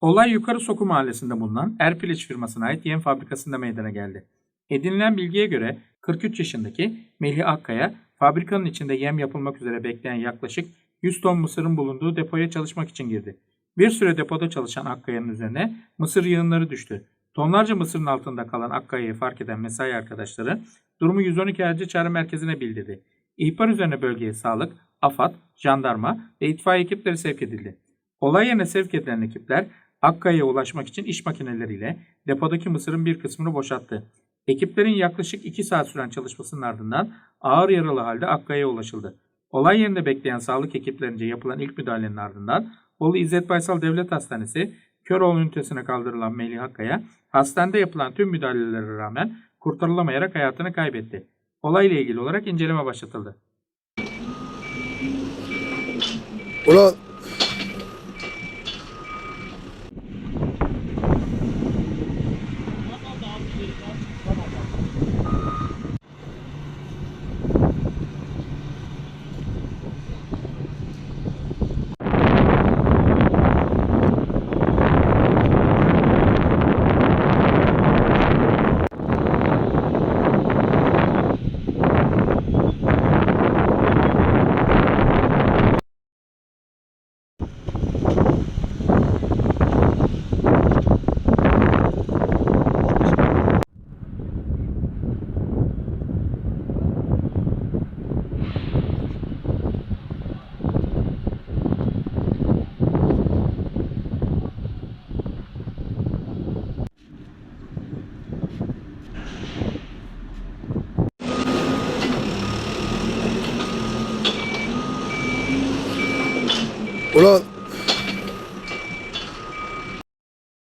Olay Yukarı Soku mahallesinde bulunan Erpiliç firmasına ait yem fabrikasında meydana geldi. Edinilen bilgiye göre 43 yaşındaki Melih Akkaya fabrikanın içinde yem yapılmak üzere bekleyen yaklaşık 100 ton mısırın bulunduğu depoya çalışmak için girdi. Bir süre depoda çalışan Akkaya'nın üzerine mısır yığınları düştü. Tonlarca mısırın altında kalan Akkaya'yı fark eden mesai arkadaşları durumu 112 acil çağrı merkezine bildirdi. İhbar üzerine bölgeye sağlık, AFAD, jandarma ve itfaiye ekipleri sevk edildi. Olay yerine sevk edilen ekipler Akkaya'ya ulaşmak için iş makineleriyle depodaki mısırın bir kısmını boşalttı. Ekiplerin yaklaşık 2 saat süren çalışmasının ardından ağır yaralı halde Akkaya'ya ulaşıldı. Olay yerinde bekleyen sağlık ekiplerince yapılan ilk müdahalenin ardından Bolu İzzet Baysal Devlet Hastanesi Köroğlu ünitesine kaldırılan Melih Akkaya hastanede yapılan tüm müdahalelere rağmen kurtarılamayarak hayatını kaybetti. Olayla ilgili olarak inceleme başlatıldı. Ulan 물론